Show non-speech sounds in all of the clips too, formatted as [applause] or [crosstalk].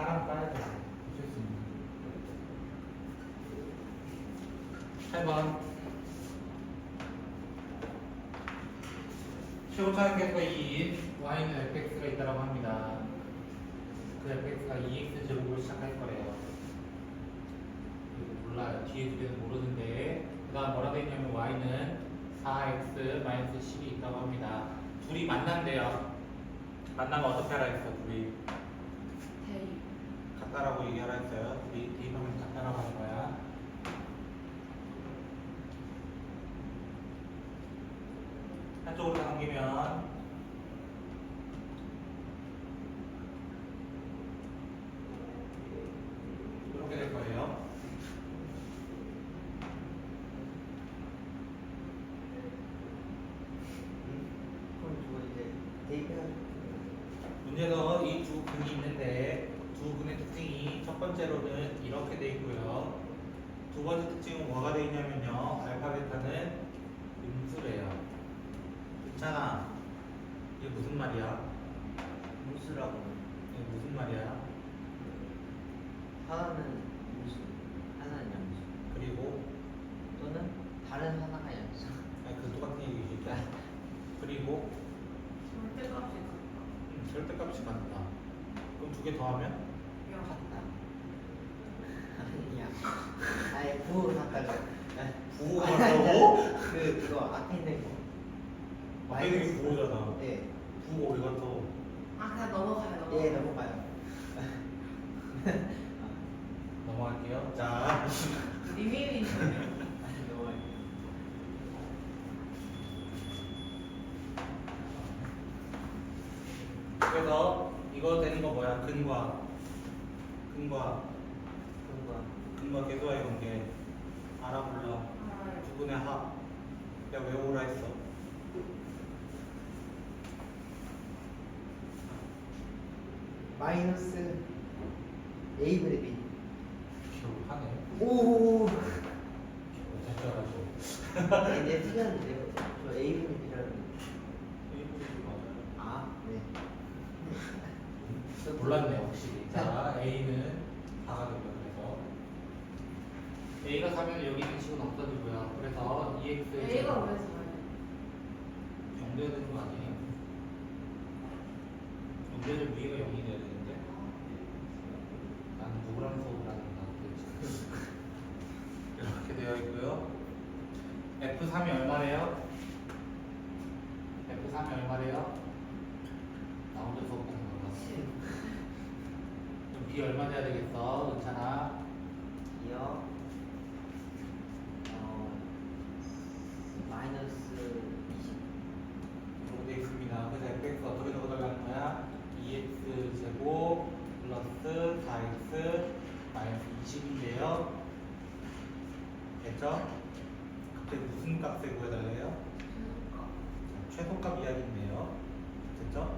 사람 따야 돼. 좋습니다. 8번. 최고차항 계수가 2인 y는 fx가 있다고 합니다. 그 fx가 2x 제곱으로 시작할 거래요. 이거 몰라요. 뒤에 두 개는 모르는데 그 다음 뭐라 돼 있냐면 y는 4x 마이너스 10이 있다고 합니다. 둘이 만난대요. 만나면 어떻게 하라 했어 둘이? 대입. 같다라고 얘기하라 했어요. 둘이 대입하면 같다라고 하는 거야. 한쪽으로 당기면 이렇게 될 거예요. 그럼 저 이제 대입해가지고 문제는 이 두 근이 있는데 두 근의 특징이 첫 번째로는 이렇게 돼 있고요. 두 번째 특징은 뭐가 돼 있냐면요. 알파 베타는 음수래요. 괜찮아. 이게 무슨 말이야? 무수라고 이게 무슨 말이야? 하나는 무수 하나는 양수 그리고 또는 다른 하나가 양수 아니, 그 똑같은 얘기죠. 그리고 절대값이 음, 절대값이 같다. 그럼 두 개 더하면 같다. 같다 아니야 아예 부호로 같다고 부호가 그 그거 앞에 있는 거 앞에 있는 게 부호잖아. 네. 부호 왜 같아? 아 그냥 넘어가요. 넘어가. 예 넘어가요. 자. 리미리. 아니 넘어가요 그래서 이거 되는 거 뭐야? 근과 근과 그거 근과 계수와의 관계 알아볼라 알아요. 두 분의 합 내가 외우라 했어 마이너스 A분의 B 기억하네 오 잘 알아줘 내 틀렸는데요 저 A분의 B라는 맞아요 아네 몰랐네 확실히. 자 A는 4가 되고요 그래서 A가 4면 여기 있는 식은 없어지고요. 그래서 EX A가 왜 잘해? 영돼야 되는 거 아니에요? 영돼는 위에가 0이 돼야 되는데? 난 누구랑 수업을 하는가 도대체 이렇게 되어 있고요. F3이 얼마래요? F3이 얼마래요? 나 혼자 수업 하는 건가? 돼야 되겠어? 은찬아 이요 어 마이너스 20 이렇게 되어 있습니다 그래서 fx 어떻게 적어 달라는 거야? 2x 제곱 플러스 4x 마이너스 20인데요 됐죠? 그때 무슨 값을 구해달래요? 최소값 이야기인데요. 됐죠?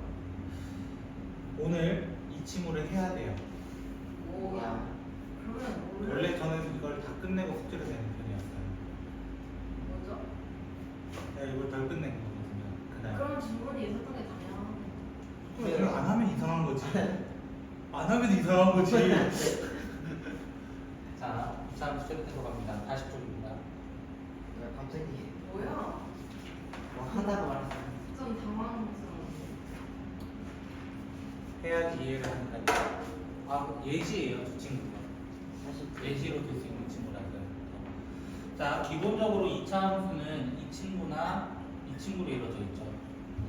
오늘 이 친구를 해야 돼요. 뭐야? 그러면 뭘? 원래 저는 이걸 다 끝내고 숙제를 내는 편이었어요. 뭐죠? 내가 이걸 덜 끝낸 거거든요. 그날. 그럼 질문이 있었던 게 당연한. 그럼 이걸 안 하면 이상한 거지. [laughs] 안 하면 이상한 거지. [laughs] 자, 부산 숙제부터 갑니다. 80쪽입니다. 야, 갑자기 뭐야? 뭐 하다가 말았어 좀 당황스러워. 해야지 이해를 한다니까. 아, 예지예요, 저 친구가. 사실 예시로 들수 있는 친구라서요. 자, 기본적으로 2차 함수는 이 친구나 이 친구로 이루어져 있죠.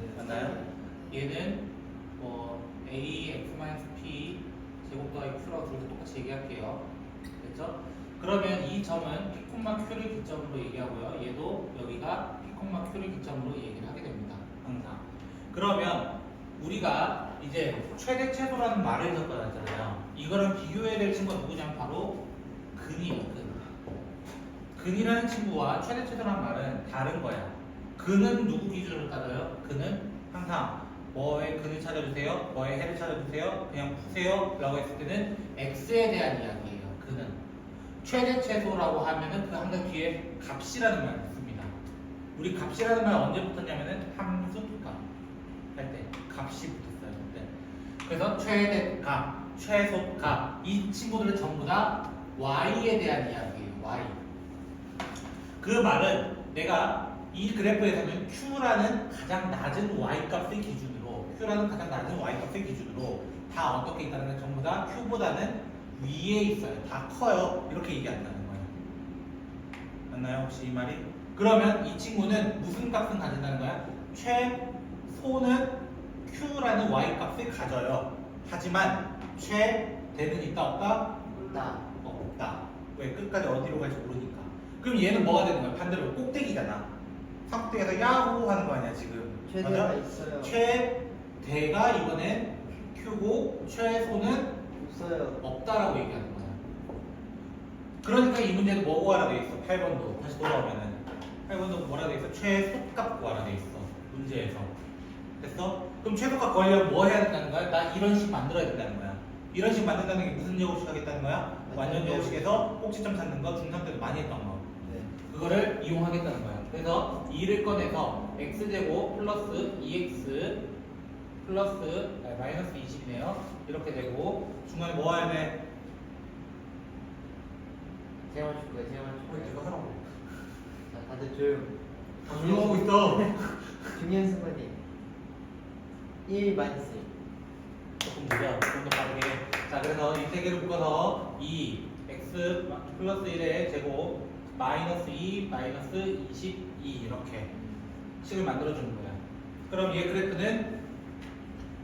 네. 맞나요? 얘는 뭐 a x p 제곱 더하기 q라고 둘다 똑같이 얘기할게요. 됐죠? 그러면 이 점은 p, q를 기점으로 얘기하고요. 얘도 여기가 p, q를 기점으로 얘기를 하게 됩니다. 항상. 그러면 우리가 이제 최대 최소라는 말을 섞어놨잖아요. 이거랑 비교해야 될 친구가 누구냐면 바로 근이에요. 근. 근이라는 친구와 최대 최소라는 말은 다른 거야. 근은 누구 기준으로 따져요? 근은 항상 뭐의 근을 찾아주세요, 뭐의 해를 찾아주세요, 그냥 푸세요 라고 했을 때는 x에 대한 이야기예요. 근은 최대 최소라고 하면은 그 항상 뒤에 값이라는 말을 씁니다. 우리 값이라는 말 언제 붙었냐면은 함수 값 할 때 값이. 그래서 최대 값 최소값. 이 친구들은 전부 다 y에 대한 이야기예요. y. 그 말은 내가 이 그래프에서는 q라는 가장 낮은 y 값의 기준으로 q라는 가장 낮은 y 값의 기준으로 다 어떻게 있다는 건 전부 다 q보다는 위에 있어요. 다 커요. 이렇게 얘기한다는 거예요. 맞나요? 혹시 이 말이? 그러면 이 친구는 무슨 값은 가진다는 거야? 최소는 q라는 y 값을 가져요. 하지만 최대는 있다 없다? 나 없다. 왜? 끝까지 어디로 갈지 모르니까. 그럼 얘는 뭐가 되는 거야? 반대로 꼭대기잖아. 삼꼭대기에서 야호 하는 거 아니야 지금? 최대가 맞아? 있어요. 최대가 이번엔 q고 최소는 없어요. 없다라고 얘기하는 거야. 그러니까 이 문제도 뭐 구하라 돼 있어? 8번도 다시 돌아오면은 8번도 뭐라 돼 있어? 최소값 구하라 돼 있어. 문제에서. 됐어? 그럼 최소값 구하려면 뭐 해야 된다는 거야? 나 이런 식 만들어야 된다는 거야. 이런 식 만든다는 게 무슨 제곱식 하겠다는 거야? 완전 제곱식에서 꼭지점 찾는 거 중삼 때도 많이 했던 거. 네. 그거를 이용하겠다는 거야. 그래서 2를 꺼내서 x제곱 플러스 2x 플러스 아니, 마이너스 20이네요. 이렇게 되고 중간에 뭐 해야 돼? 제만 줄 거예요. 제만 줄 거예요. 이거 하라고. 자, 다들 조용. 다 조용하고 있어. [laughs] 중요한 순간이 1 마이너스 1. 조금 느려. 좀더 빠르게. 자, 그래서 이 세 개를 묶어서 2 x 플러스 1의 제곱 마이너스 2 마이너스 22 이렇게 식을 만들어 주는 거야. 그럼 얘 그래프는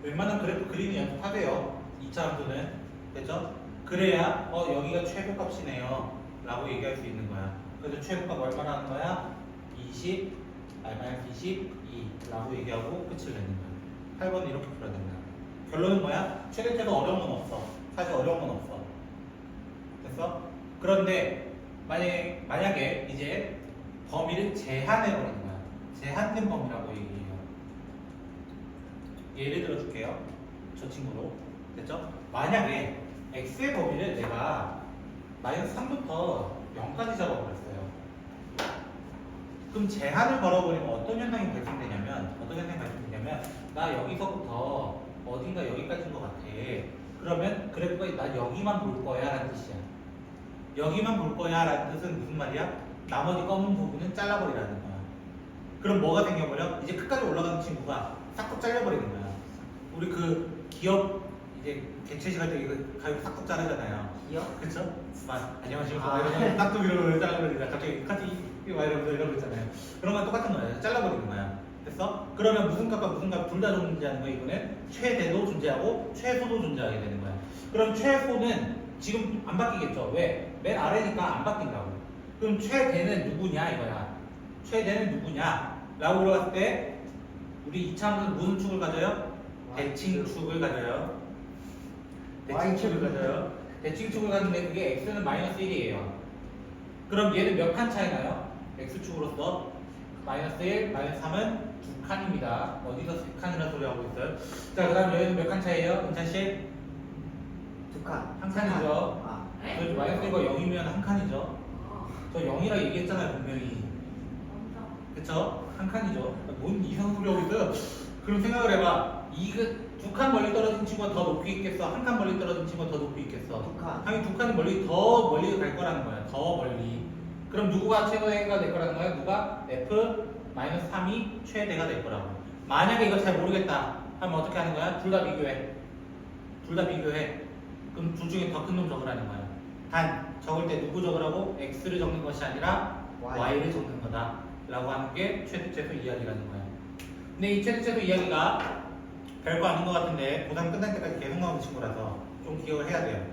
웬만한 그래프 그리는 연습하세요. 2차 함수는 됐죠? 그래야 어 여기가 최고값이네요. 라고 얘기할 수 있는 거야. 그래서 최고값 얼마나 하는 거야? 20 아니 마이너스 22 라고 얘기하고 끝을 내는 거야. 8번 이렇게 풀어야 된다. 결론은 뭐야? 최대체도 어려운 건 없어. 사실 어려운 건 없어. 됐어? 그런데 만약에 만약에 이제 범위를 제한해 버리는 거야. 제한된 범위라고 얘기해요. 예를 들어 줄게요. 저 친구로. 됐죠? 만약에 x의 범위를 내가 마이너스 3부터 0까지 잡아버렸어요. 그럼 제한을 걸어버리면 어떤 현상이 발생되냐면 어떤 현상이 발생되냐면 나 여기서부터 어딘가 여기까지인 것 같아. 그러면 그래프가 나 여기만 볼 거야 라는 뜻이야. 여기만 볼 거야 라는 뜻은 무슨 말이야? 나머지 검은 부분은 잘라버리라는 거야. 그럼 뭐가 생겨버려? 이제 끝까지 올라가는 친구가 싹둑 잘려버리는 거야. 우리 그 기업 이제 개최식 할때 이거 가위로 싹둑 자르잖아요. 기억? 그쵸? 막 안녕하십니까 아. 이러면 싹둑 이러고 잘라버리니까 갑자기 같이 막 이러면서 이러고 있잖아요. 그런 건 똑같은 거예요. 잘라버리는 거야. 됐어? 그러면 무슨 값과 무슨 값 둘 다 존재하는 거야 이거는 최대도 존재하고 최소도 존재하게 되는 거야. 그럼 최소는 지금 안 바뀌겠죠? 왜? 맨 아래니까 안 바뀐다고. 그럼 최대는 누구냐 이거야. 최대는 누구냐? 라고 물어봤을 때 우리 이차함은 무슨 축을 가져요? 대칭축을 가져요. 대칭축을 가져요. 대칭축을 가지는데 그게 x는 마이너스 1이에요. 그럼 얘는 몇 칸 차이 나요? x축으로서 마이너스 1, 마이너스 3은 두 칸입니다. 어디서 세 칸이라는 소리 하고 있어요? 자, 그 다음 여기는 몇칸 차이에요? 은찬 씨? 두 칸. 한 칸이죠. 아. 네? 저 마이너스 1과 0이면 한 칸이죠. 아, 저 0이라 얘기했잖아요, 분명히. 그쵸? 한 칸이죠. 뭔 이상한 소리 하고 있어요? 그럼 생각을 해봐. 이두 칸 멀리 떨어진 친구가 더 높이 있겠어? 한 칸 멀리 떨어진 친구가 더 높이 있겠어? 두 칸. 당연히 두 칸이 멀리 더 멀리 갈 거라는 거야. 더 멀리. 그럼 누구가 최대가 될 거라는 거야? 누가 f 3이 최대가 될 거라고. 만약에 이거 잘 모르겠다 하면 어떻게 하는 거야? 둘 다 비교해. 둘 다 비교해. 그럼 둘 중에 더 큰 놈 적으라는 거야. 단 적을 때 누구 적으라고? x를 적는 것이 아니라 Y. y를 적는 거다. 라고 하는 게 최대최소 이야기라는 거야. 근데 이 최대최소 이야기가 별거 아닌 것 같은데 고등 끝날 때까지 계속 나오는 친구라서 좀 기억을 해야 돼요.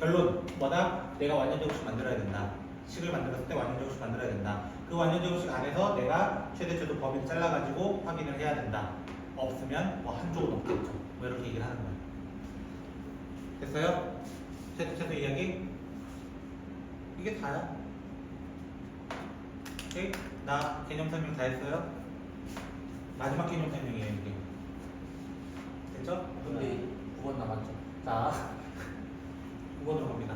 결론 뭐다? 내가 완전 제곱식 만들어야 된다. 식을 만들었을 때 완전 제곱식 만들어야 된다. 그 완전 제곱식 안에서 내가 최대 최소 범위를 잘라가지고 확인을 해야 된다. 없으면 뭐 한 쪽은 없겠죠. 뭐 이렇게 얘기를 하는 거예요. 됐어요? 최대 최소 이야기? 이게 다야. 오케이? 나 개념 설명 다 했어요? 마지막 개념 설명이에요 이게. 됐죠? 근데 9번 남았죠. 자, [laughs] 9번으로 갑니다.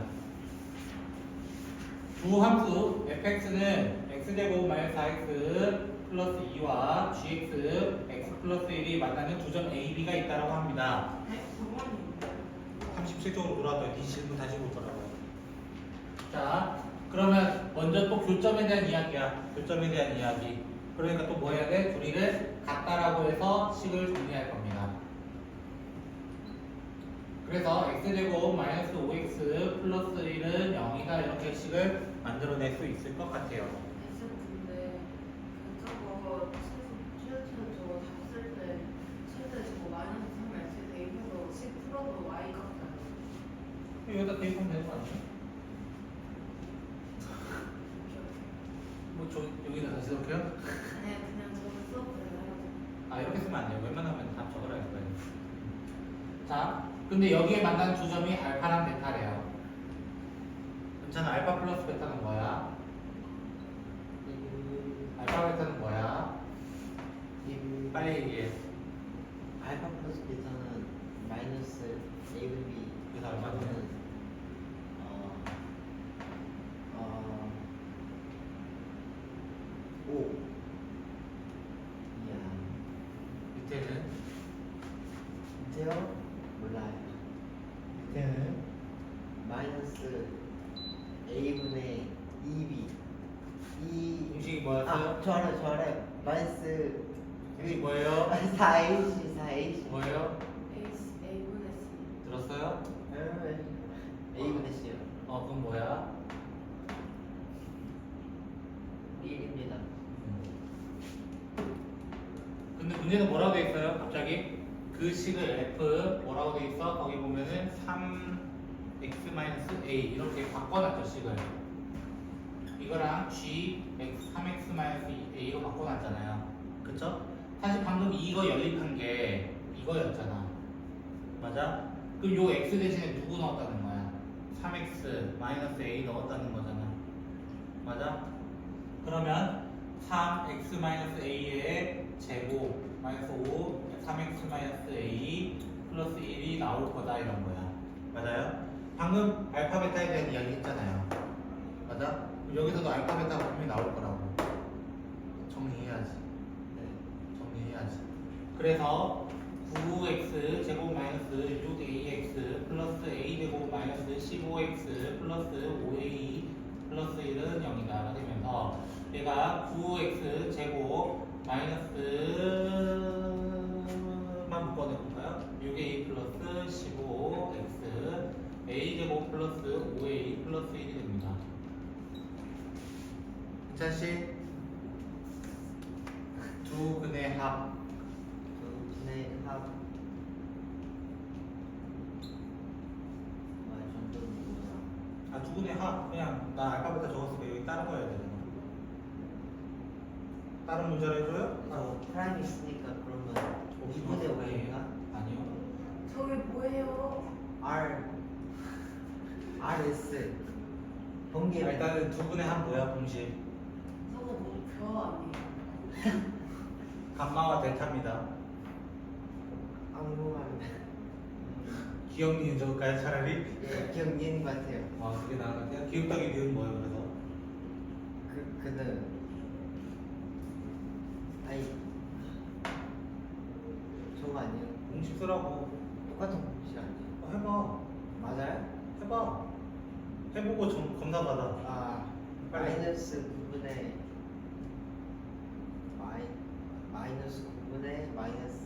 두 함수 fx는 x제곱 마이너스 4x 플러스 2와 gx x 플러스 1이 만나는 두 점 a, b가 있다고 합니다. 네? 저번에 집색적으로 돌아왔다. 이 질문 다시 볼 거라고요. 자, 그러면 먼저 또 교점에 대한 이야기야. 교점에 대한 이야기. 그러니까 또 뭐 해야 돼? 둘이를 같다라고 해서 식을 정리할 겁니다. 그래서 x제곱 마이너스 5x 플러스 1은 0이다 이렇게 식을 만들어낼 수 있을 것 같아요. S 근데 그 저거 최소 저거 잡을 때 최대 저거 마이너스 3 S 대입해서 10 풀어도 Y 값이잖아. 여기다 대입하면 되는 거 아니에요? 뭐 저, 여기다 다시 넣을게요? 아니 그냥 저거 수업을 해야지. 아 이렇게 쓰면 안 돼요. 웬만하면 답 적으라 할 거예요. 자, 근데 여기에 만난 두 점이 알파랑 베타래요. 괜찮아. 알파 플러스 베타는 뭐야? 알파 베타는 뭐야? 이 빨리 얘기해. 알파 플러스 베타는 마이너스 A 분 B 그래서 얼마는? 어, 어, 5 이야 밑에는 밑에요? 몰라요 밑에는 마이너스 A분의 2B 이 공식이 뭐였어요? 아, 저 알아요, 저 알아요. 마이너스 공식 뭐예요? [laughs] 4AC, 4AC. 뭐예요? A A분의 C. 들었어요? A분의 C요. 어, 그건 뭐야? 1입니다. 근데 문제는 뭐라고 돼 있어요? 갑자기 그 식을 f 뭐라고 돼 있어? 거기 보면은 3x a 이렇게 바꿔놨죠 식을 이거랑 g x 3x a로 바꿔놨잖아요 그쵸? 사실 방금 이거 연립한 게 이거였잖아 맞아? 그럼 요 x 대신에 누구 넣었다는 거야? 3x a 넣었다는 거잖아 맞아? 그러면 3x a의 제곱 마이너스 5 3x a 플러스 1이 나올 거다 이런 거야 맞아요? 방금 알파 베타에 대한 이야기 했잖아요 맞아? 여기서도 알파 베타 분명히 나올 거라고 정리해야지 네. 정리해야지 그래서 9x 제곱 마이너스 6ax 플러스 a 제곱 마이너스 15x 플러스 5a 플러스 1은 0이다 되면서 얘가 9x 제곱 마이너스만 묶어내볼까요? 6a 플러스 15x a 제곱 플러스 5a 플러스 1이 됩니다. 괜찮지? 두 근의 합두 분의 합. 아, 정도는 뭐야? 아, 두 분의 합 그냥 나 알파베타 적었으니까 여기 다른 거 해야 되잖아. 다른 문제를 해줘요? 저 프라임 있으니까 그러면 2분의 5인가? 아니요. 저게 뭐예요? R RS 번개 자, 일단은 두 분의 합 뭐야 공식? 뭐벼 아니에요? 감마와 델타입니다. 항공하는 기억 니은 적을까요 차라리? 예, 기억 니은 것 같아요. 아 그게 나은 것 같아요. 기억 더하기 니은 뭐예요 그래서? 그 그는 아니 저거 아니에요? 공식 쓰라고. 똑같은 공식 아니에요? 어, 해봐. 맞아요? 해봐. 해보고 점, 검사받아. 아 빨리. 마이너스 9분의 마이 마이너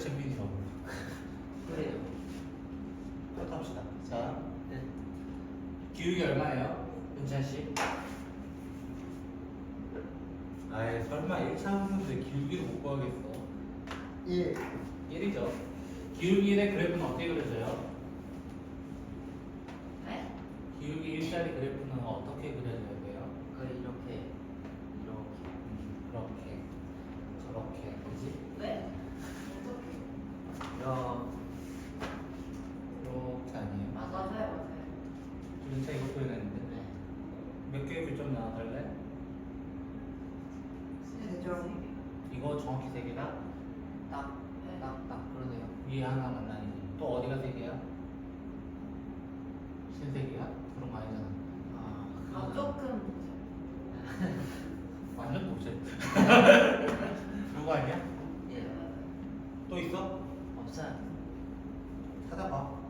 잼민이라고. 그래요 그렇다 합시다. 자, 네 기울기 얼마예요? 은찬 씨? 아이 설마 1차 문제 기울기를 못 구하겠어. 1 1이죠. 기울기의 그래프는 어떻게 그려져요? 네? 기울기 1짜리 그래프는 어떻게 그려져야 돼요? 그 이렇게 이렇게 음, 그렇게, 저렇게, 그지? 네? 어떻게? 이렇게 그렇게 아니에요? 아 맞아요 맞아요. 은찬 이거 그려냈는데 네 몇 개의 교점 나와달래? 세종. 이거 정확히 세 개다? 딱, 네. 딱, 딱 그러네요. 위에 하나 만나니 또 어디가 세 개야? 신세계야? 그런 거 아니잖아. 아, 아 조금 완전 독재. 그거 아니야? 예, 또 있어? 없어요. 찾아봐.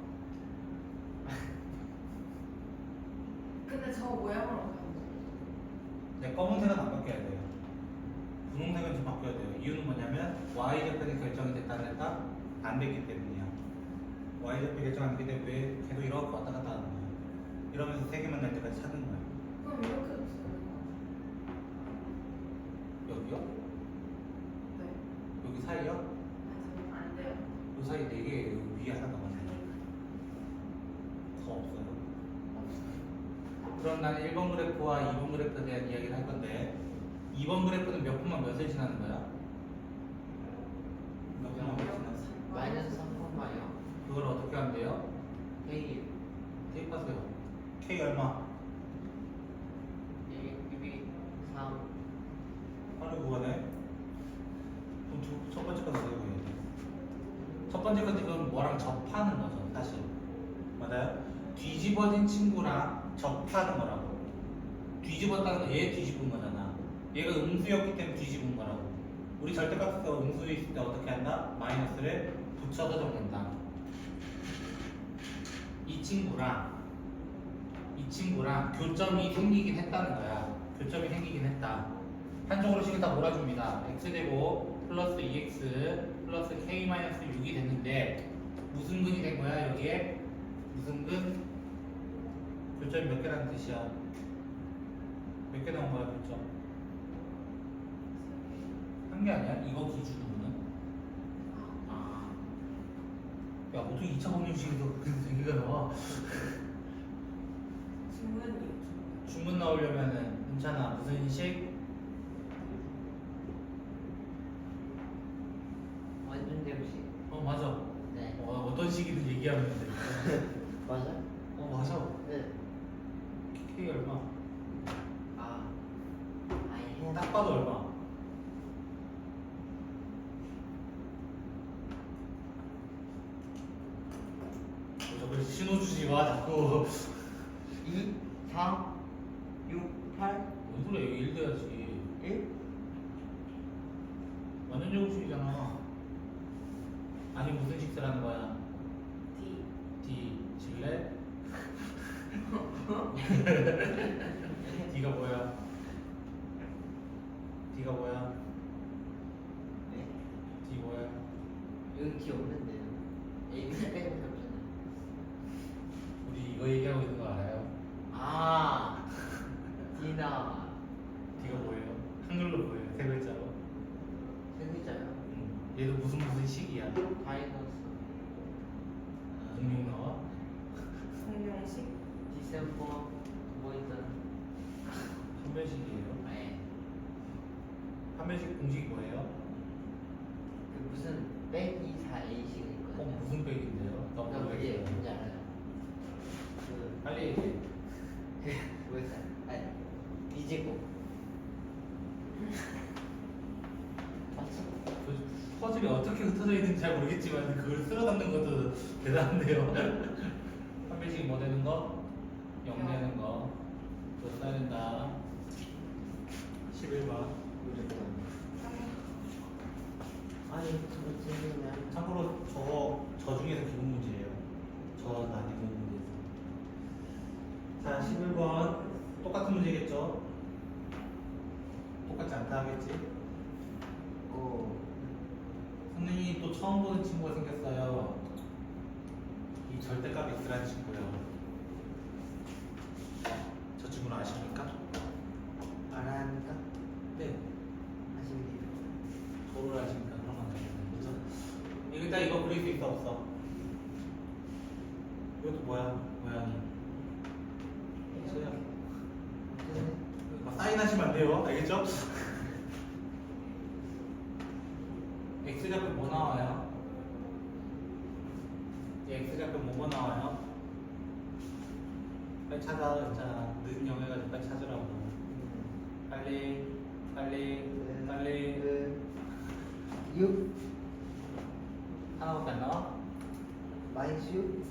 근데 저 모양으로 가면 내 검은색은 안 바뀌어야 돼요. 분홍색은 좀 바뀌어야 돼요. 이유는 뭐냐면 y 좌표는 결정이 됐다 안 됐다 안 됐기 때문이야. y 좌표 결정 안 됐기 때문에 왜 계속 이렇게 왔다 갔다 하는 거야. 이러면서 세 개만 날 때까지 찾는 거야. 그럼 이렇게 되는 여기요? 거 네. 여기 사이요? 아니 저는 안 돼요. 요 사이 네 개, 여기 위에 하나 남았네. 더 없어요. 그럼 나는 1번 그래프와 2번 그래프에 대한 이야기를 할 건데 2번 그래프는 몇 콤마 몇을 지나는 거야? 몇 콤마 몇 지나는 마이너스 3콤마요. 그걸 어떻게 하면 돼요? K 대입하세요. K 얼마? 1, 2, 3. 빨리 구하네. 그럼 두- 첫 번째 건 어떻게 돼? 첫 번째 건 지금 뭐랑 접하는 거죠, 사실. 맞아요? 뒤집어진 친구랑 접하는 거라고. 뒤집었다는 건얘 뒤집은 거잖아. 얘가 음수였기 때문에 뒤집은 거라고. 우리 절대값에서 음수 있을 때 어떻게 한다? 마이너스를 붙여서 적는다. 이 친구랑 이 친구랑 교점이 생기긴 했다는 거야. 교점이 생기긴 했다. 한쪽으로 식을 다 몰아줍니다. x제곱 플러스 2x 플러스 k-6이 됐는데 무슨 근이 된 거야 여기에? 무슨 근? 교점이 몇 개라는 뜻이야? 몇 개 나온 거야 교점? 한개 아니야? 이거 기준으로는? 아. 야 어떻게 2차 방정식에서 그렇게 세 개가 나와? 중문이요. 중문 나오려면은 괜찮아 무슨 식? 완전 대우식. 어 맞아 네. 어, 어떤 식이든 얘기하면 돼. 맞아? 어 맞아 네. K 얼마? 아. 아예 딱 봐도 얼마? 저걸 신호 주지 마 자꾸 2, 4, 6, 8, 뭔 소리야 이거 1 돼야지 1? 완전 제곱식이잖아 아니 무슨 식 쓰라는 거야 D. D 질래? D가 뭐야? D가 뭐야? 네. D 뭐야? 여기 기 없는데요. A, B 빼고 이거 얘기하고 있는 거 알아요? 아. [laughs] 디나. D가 뭐예요? 한글로 뭐예요? 세 글자로 세 글자요? 음, 얘도 무슨 무슨 식이야? 다이너스. 공룡 나와? 공룡식. 디셈버. 뭐 있잖아. 판별식이에요 네. 판별식 공식이 뭐예요? 빼기 4A씩 어, 있거든요. 무슨 백인데요? 그럼 이게 백이에요. 뭔지 알아요? 그, 빨리 얘기해. 그, 뭐였어? 아니, B제곱. 맞죠? 그 퍼즐이 어떻게 흩어져 있는지 잘 모르겠지만 그걸 쓸어 담는 것도 대단한데요. 한 배씩 뭐 되는 거? 0 되는 거. 써야 된다. 11번. 아니, 저거 재밌냐? 참고로 저거 저 중에서 기본 문제예요. 저 난이 기본 문제에서. 자, 11번 똑같은 문제겠죠? 똑같지 않다 하겠지? 오, 선생님이 또 처음 보는 친구가 생겼어요. 이 x라는 친구요. 저 친구는 아십니까? 알아합니까? 네. 아십니까? 도를 아십니까? 그런 건 아니에요. 그죠? 이거 일단 이거 그릴 수 있어 없어? 이것도 뭐야? 모양이. 있어요. 막 사인하시면 안 돼요. 알겠죠? x좌표 뭐 나와요? 이 x좌표 뭐뭐 나와요? 빨리 찾아. 진짜 늦은 영해가지고 빨리 찾으라고. 빨리, 빨리, 빨리. 그, 6 하나밖에 안 나와? 마이너스 6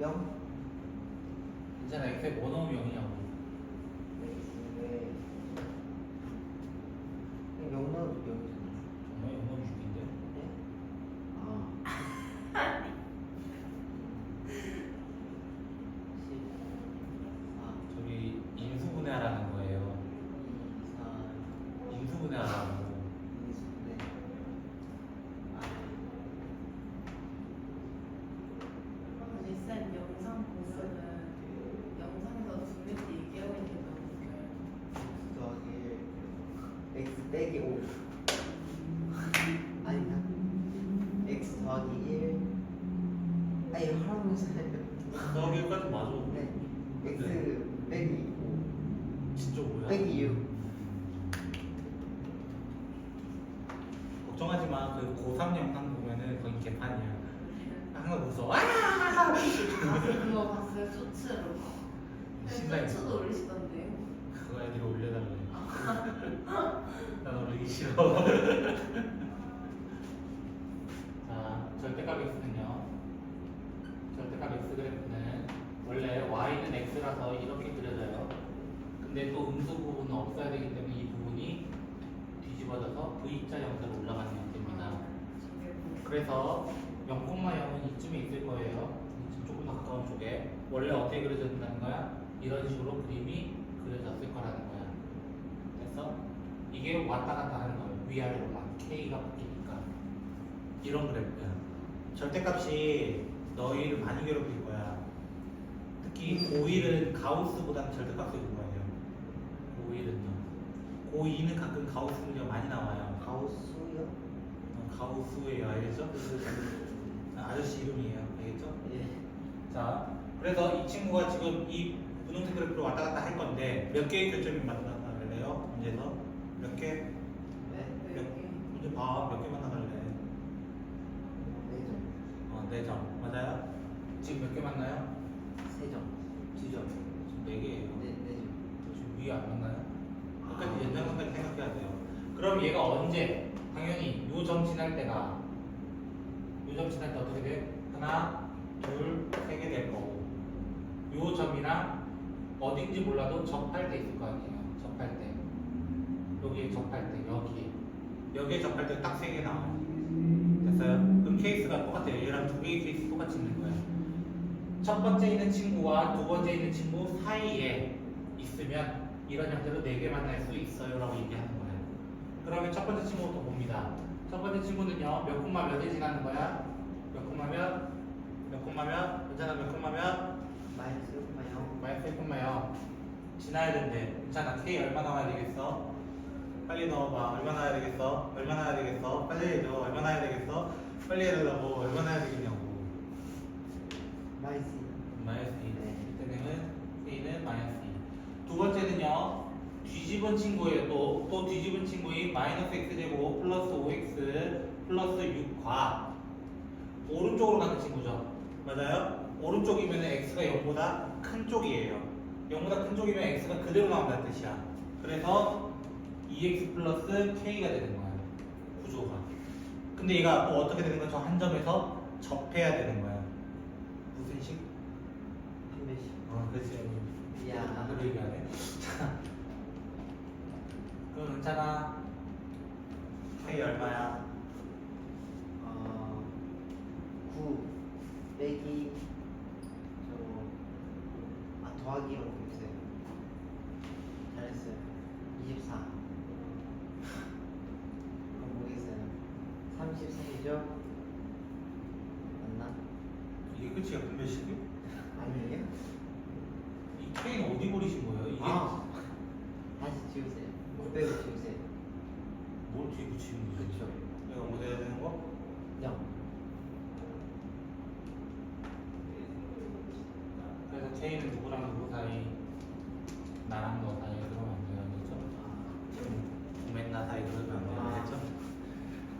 0 괜찮아. x에 뭐 넣으면 0이냐고. X에 그냥 0 넣어도 0이잖아 정말 0 넣으면 6인데? 네? 아 10 4 저기 인수분해하라는 거예요. 2 4 인수분해하라고. 네. 아니 쌤 영상 보면은 영상에서 두 명이 얘기하고 있는 거 보면 더하기 x 빼기 5 아니다 x 더하기 1 아니 하면서 여기까지 맞아. 네 x 빼기 진짜 5 뭐야? 빼기 6 걱정하지 마. 그 고3 영상 보면은 거의 개판이야. 항상 무서워. 아! 아 그거 봤어요 쇼츠로 신나게. 쇼츠도 올리시던데요 그거 애들이 올려달래. 난 올리기 싫어. 자, 절대값 x는요. 절대값 x 그래프는 원래 y는 x라서 이렇게 그려져요. 근데 또 음수 부분은 없어야 되기 때문에 이 부분이 뒤집어져서 V자 형태로 올라가는 형태입니다. 그래서 0,0은 이쯤에 있을 거예요. 이쯤 조금 더 가까운 쪽에. 원래 어떻게 그려졌다는 거야? 이런 식으로 그림이 그려졌을 거라는 거야. 됐어? 이게 왔다 갔다 하는 거예요. 위아래로만. K가 바뀌니까. 이런 그래프야. 절대값이 너희를 많이 괴롭힐 거야. 특히 고1은 가우스보다는 절대값을 준 거예요. 고1은요. 고2는 가끔 가우스 문제가 많이 나와요. 가우스요? 어, 가우스예요. 알겠죠? 아, [laughs] 아저씨 이름이에요. 알겠죠? 예 자, 그래서 이 친구가 지금 이 분홍색 그래프로 왔다 갔다 할 건데 몇 개의 교점이 만나갈래요? 문제에서 몇 개? 네? 몇 문제 봐. 몇 개 만나갈래? 네점 어, 네 점. 맞아요? 지금 몇 개 만나요? 세점 두점 지금 네 개예요. 네, 네점 지금 위에 안 만나요? 끝까지 연장선까지 생각해야 돼요. 그럼 얘가 언제? 당연히 요점 지날 때가 요점 지날 때 어떻게 돼? 하나, 둘, 세 개 될 거고 요 점이랑 어딘지 몰라도 접할 때 있을 거 아니에요. 접할 때 여기에 접할 때 여기에 여기에 접할 때 딱 세 개 나와요. 됐어요? 그럼 케이스가 똑같아요. 얘랑 두 개의 케이스 똑같이 있는 거예요. 첫 번째 있는 친구와 두 번째 있는 친구 사이에 있으면 이런 형태로 네개 만날 수 있어요 라고 얘기하는 거예요. 그러면 첫 번째 친구부터 봅니다. 첫 번째 친구는요 몇 콤마 몇에 지나는 거야? 몇 콤마 몇? 몇 콤마 몇? 괜찮아 몇 콤마 몇? 마이너스 1,0 마이너스 1 콤마 0 지나야 된대. 괜찮아 K 얼마 나와야 되겠어? 빨리 넣어봐. 얼마 나와야 되겠어? 얼마 나와야 되겠어? 빨리 해줘. 얼마 나와야 되겠어? 빨리 해달라고. 얼마 나와야 되겠냐고. 마이너스 마이너스 2. 네. 이때는 K는 마이너스 2. 두 번째는요. 뒤 뒤집은 친구예요. 또, 또 뒤집은 친구인 마이너스 x제곱 플러스 5x 플러스 6과 오른쪽으로 가는 친구죠. 맞아요? 오른쪽이면 x가 0보다 큰 쪽이에요. 0보다 큰 쪽이면 x가 그대로 나온다는 뜻이야. 그래서 2x 플러스 k가 되는 거야. 구조가. 근데 얘가 또 어떻게 되는 거죠? 한 점에서 접해야 되는 거야. 무슨 식? 한 배씩. 어, 그렇지. 야. 안 얘기하네. 자, 그럼 괜찮아. k 얼마야? 어, 9 빼기 저거 아 더하기로 했어요. 잘했어요. 24. 그럼 모르겠어요. 33이죠? 맞나? 이게 끝이야, 분배식이? 아니에요? 이 k는 어디 버리신 거예요? 이게 아 다시 지우세요. 9 빼고 지우세요. 뭘 뒤에 붙이는 거죠? 그쵸. 내가 뭐 해야 되는 거? 0. 그래서 k는 누구랑 누구 사이? 나랑 너 사이 그러면 안 돼요, 그렇죠? 맨나 사이 그러면 안 돼요, 아. 그렇죠?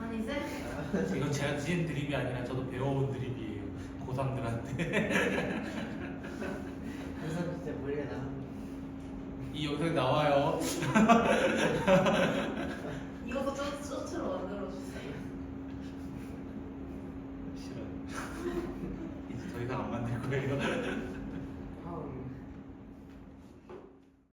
아니 쌤 이건 제가 지은 드립이 아니라 저도 배워온 드립이에요. 고3들한테. [laughs] 그래서 진짜 머리가 나는 이 영상이 나와요. [laughs]